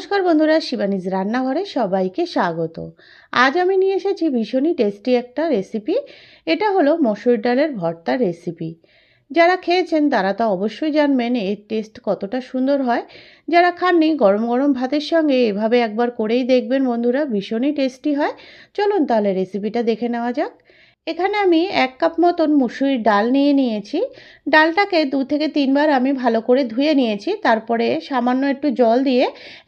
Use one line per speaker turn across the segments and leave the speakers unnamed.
নমস্কার বন্ধুরা, শিবানীজ রান্নাঘরে সবাইকে স্বাগত। আজ আমি নিয়ে এসেছি ভীষণই টেস্টি একটা রেসিপি এটা হলো মসুর ডালের ভর্তার রেসিপি যারা খেয়েছেন, তারা তো অবশ্যই জানবেন এর টেস্ট কতটা সুন্দর হয়। যারা খাননি, গরম গরম ভাতের সঙ্গে এভাবে একবার করেই দেখবেন বন্ধুরা, ভীষণই টেস্টি হয়। চলুন তাহলে রেসিপিটা দেখে নেওয়া যাক। এখানে আমি এক কাপ মতন মুসুরির ডাল নিয়ে নিয়েছি। ডালটাকে দু থেকে তিনবার আমি ভালো করে ধুয়ে নিয়েছি। তারপরে সামান্য একটু জল দিয়ে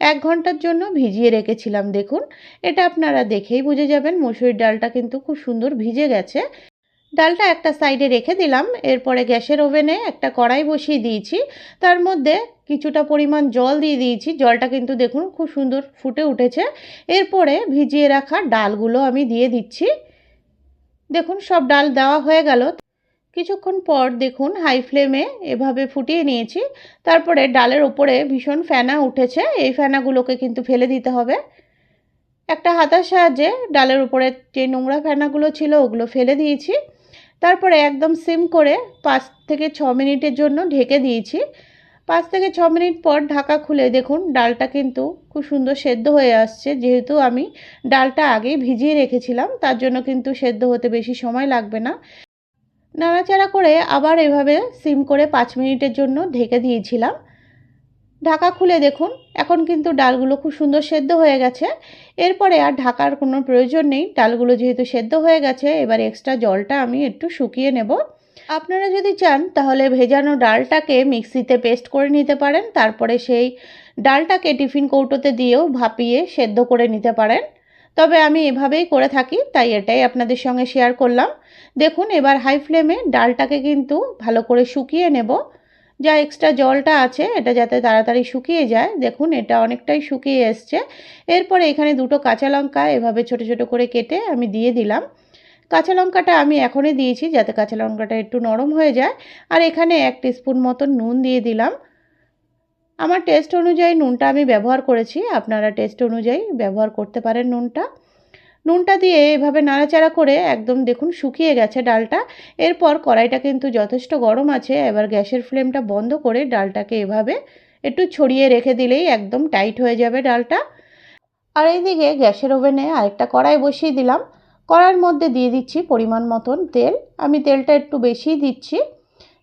এক ঘণ্টার জন্য ভিজিয়ে রেখেছিলাম, দেখুন। এটা আপনারা দেখেই বুঝে যাবেন, মুসুরির ডালটা কিন্তু খুব সুন্দর ভিজে গেছে। ডালটা একটা সাইডে রেখে দিলাম। এরপরে গ্যাসের ওভেনে একটা কড়াই বসিয়ে দিয়েছি। তার মধ্যে কিছুটা পরিমাণ জল দিয়ে দিয়েছি। জলটা কিন্তু দেখুন খুব সুন্দর ফুটে উঠেছে। এরপরে ভিজিয়ে রাখা ডালগুলো আমি দিয়ে দিচ্ছি। দেখুন, সব ডাল দেওয়া হয়ে গেল। কিছুক্ষণ পর দেখুন, হাই ফ্লেমে এভাবে ফুটিয়ে নিয়েছি। তারপরে ডালের ওপরে ভীষণ ফেনা উঠেছে। এই ফেনাগুলোকে কিন্তু ফেলে দিতে হবে। একটা হাতার সাহায্যে ডালের উপরে যে নোংরা ফেনাগুলো ছিল, ওগুলো ফেলে দিয়েছি। তারপরে একদম সিম করে পাঁচ থেকে ছ মিনিটের জন্য ঢেকে দিয়েছি। পাঁচ থেকে ছ মিনিট পর ঢাকা খুলে দেখুন, ডালটা কিন্তু খুব সুন্দর সেদ্ধ হয়ে আসছে। যেহেতু আমি ডালটা আগেই ভিজিয়ে রেখেছিলাম, তার জন্য কিন্তু সেদ্ধ হতে বেশি সময় লাগবে না। নাড়াচাড়া করে আবার এভাবে সিম করে পাঁচ মিনিটের জন্য ঢেকে দিয়েছিলাম। ঢাকা খুলে দেখুন, এখন কিন্তু ডালগুলো খুব সুন্দর সেদ্ধ হয়ে গেছে। এরপরে আর ঢাকার কোনো প্রয়োজন নেই, ডালগুলো যেহেতু সেদ্ধ হয়ে গেছে, এবার এক্সট্রা জলটা আমি একটু শুকিয়ে নেব। আপনারা যদি চান, তাহলে ভেজানো ডালটাকে মিক্সিতে পেস্ট করে নিতে পারেন। তারপরে সেই ডালটাকে টিফিন কৌটোতে দিয়েও ভাপিয়ে সেদ্ধ করে নিতে পারেন। তবে আমি এভাবেই করে থাকি, তাই এটাই আপনাদের সঙ্গে শেয়ার করলাম। দেখুন, এবার হাই ফ্লেমে ডালটাকে কিন্তু ভালো করে শুকিয়ে নেব। যা এক্সট্রা জলটা আছে, এটা যাতে তাড়াতাড়ি শুকিয়ে যায়। দেখুন, এটা অনেকটাই শুকিয়ে এসছে। এরপরে এখানে দুটো কাঁচা লঙ্কা এভাবে ছোট ছোট করে কেটে আমি দিয়ে দিলাম। কাঁচা লঙ্কাটা আমি এখনই দিয়েছি যাতে কাঁচা লঙ্কাটা একটু নরম হয়ে যায়। আর এখানে এক স্পুন মতন নুন দিয়ে দিলাম। আমার টেস্ট অনুযায়ী নুনটা আমি ব্যবহার করেছি। আপনারা টেস্ট অনুযায়ী ব্যবহার করতে পারেন নুনটা। নুনটা দিয়ে এভাবে নাড়াচাড়া করে একদম দেখুন শুকিয়ে গেছে ডালটা। এরপর কড়াইটা কিন্তু যথেষ্ট গরম আছে। এবার গ্যাসের ফ্লেমটা বন্ধ করে ডালটাকে এভাবে একটু ছড়িয়ে রেখে দিলেই একদম টাইট হয়ে যাবে ডালটা। আর এইদিকে গ্যাসের ওভেনে আরেকটা কড়াই বসিয়ে দিলাম। কড়াইয়ের মধ্যে দিয়ে দিচ্ছি পরিমাণ মতন তেল। আমি তেলটা একটু বেশিই দিচ্ছি।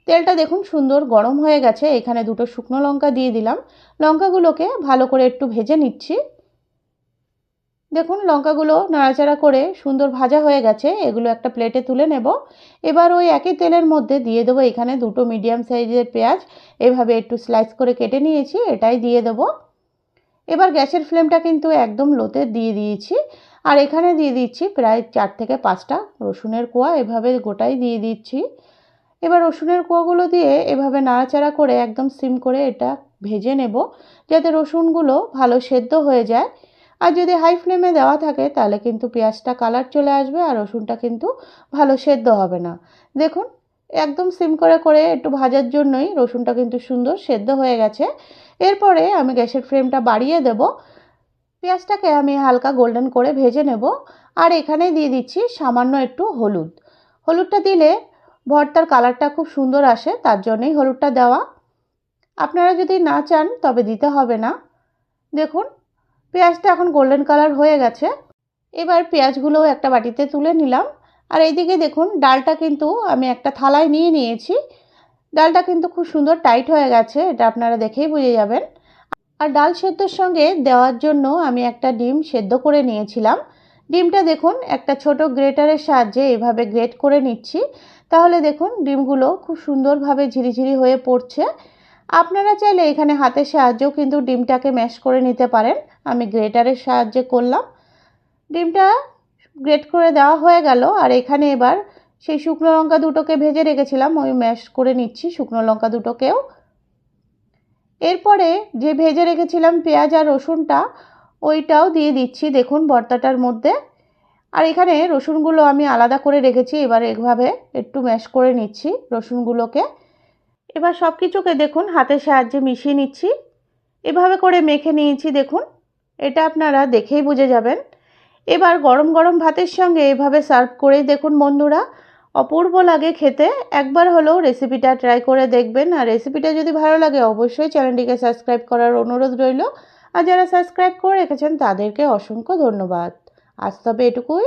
তেলটা দেখুন সুন্দর গরম হয়ে গেছে। এখানে দুটো শুকনো লঙ্কা দিয়ে দিলাম। লঙ্কাগুলোকে ভালো করে একটু ভেজে নিচ্ছি। দেখুন লঙ্কাগুলো নাড়াচাড়া করে সুন্দর ভাজা হয়ে গেছে। এগুলো একটা প্লেটে তুলে নেব। এবার ওই একই তেলের মধ্যে দিয়ে দেবো এখানে দুটো মিডিয়াম সাইজের পেঁয়াজ। এভাবে একটু স্লাইস করে কেটে নিয়েছি। এটাই দিয়ে দেবো। এবার গ্যাসের ফ্লেমটা কিন্তু একদম লোতে দিয়ে দিয়েছি। আর এখানে দিয়ে দিচ্ছি প্রায় চার থেকে পাঁচটা রসুনের কোয়া, এভাবে গোটাই দিয়ে দিচ্ছি। এবার রসুনের কোয়াগুলো দিয়ে এভাবে নাড়াচাড়া করে একদম সিম করে এটা ভেজে নেব, যাতে রসুনগুলো ভালো সেদ্ধ হয়ে যায়। আর যদি হাই ফ্লেমে দেওয়া থাকে, তাহলে কিন্তু পেঁয়াজটা কালার চলে আসবে আর রসুনটা কিন্তু ভালো সেদ্ধ হবে না। দেখুন একদম সিম করে করে একটু ভাজার জন্যই রসুনটা কিন্তু সুন্দর সেদ্ধ হয়ে গেছে। এরপরে আমি গ্যাসের ফ্লেমটা বাড়িয়ে দেব। পেঁয়াজটাকে আমি হালকা গোল্ডেন করে ভেজে নেব। আর এখানে দিয়ে দিচ্ছি সামান্য একটু হলুদ। হলুদটা দিলে ভর্তার কালারটা খুব সুন্দর আসে, তার জন্যই হলুদটা দেওয়া। আপনারা যদি না চান, তবে দিতে হবে না। দেখুন, পেঁয়াজটা এখন গোল্ডেন কালার হয়ে গেছে। এবার পেঁয়াজগুলোও একটা বাটিতে তুলে নিলাম। আর এইদিকে দেখুন, ডালটা কিন্তু আমি একটা থালায় নিয়ে নিয়েছি। ডালটা কিন্তু খুব সুন্দর টাইট হয়ে গেছে, এটা আপনারা দেখেই বুঝে যাবেন। আর ডাল সেদ্ধর সঙ্গে দেওয়ার জন্য আমি একটা ডিম সেদ্ধ করে নিয়েছিলাম। ডিমটা দেখুন, একটা ছোট গ্রেটারের সাহায্যে এভাবে গ্রেট করে নিচ্ছি। তাহলে দেখুন, ডিমগুলো খুব সুন্দরভাবে ঝিরিঝিরি হয়ে পড়ছে। আপনারা চাইলে এখানে হাতের সাহায্যেও কিন্তু ডিমটাকে ম্যাশ করে নিতে পারেন। আমি গ্রেটারের সাহায্যে করলাম। ডিমটা গ্রেট করে দেওয়া হয়ে গেল। আর এখানে এবার সেই শুকনো লঙ্কা দুটোকে ভেজে রেখেছিলাম, ওই ম্যাশ করে নিচ্ছি শুকনো লঙ্কা দুটোকেও। এরপরে যে ভেজে রেখেছিলাম পেঁয়াজ আর রসুনটা, ওইটাও দিয়ে দিচ্ছি, দেখুন ভর্তাটার মধ্যে। আর এখানে রসুনগুলো আমি আলাদা করে রেখেছি, এবার এভাবে একটু ম্যাশ করে নিচ্ছি রসুনগুলোকে। এবার সব কিছুকে দেখুন হাতের সাহায্যে মিশিয়ে নিচ্ছি। এভাবে করে মেখে নিয়েছি, দেখুন। এটা আপনারা দেখেই বুঝে যাবেন। এবার গরম গরম ভাতের সঙ্গে এভাবে সার্ভ করেই দেখুন বন্ধুরা। অপূর্ব লাগে খেতে। একবার হলেও রেসিপিটা ট্রাই করে দেখবেন। আর রেসিপিটা যদি ভালো লাগে অবশ্যই চ্যানেলটিকে সাবস্ক্রাইব করার অনুরোধ রইল। আর যারা সাবস্ক্রাইব করে রেখেছেন তাদেরকে অসংখ্য ধন্যবাদ। আজ তবে এটুকুই।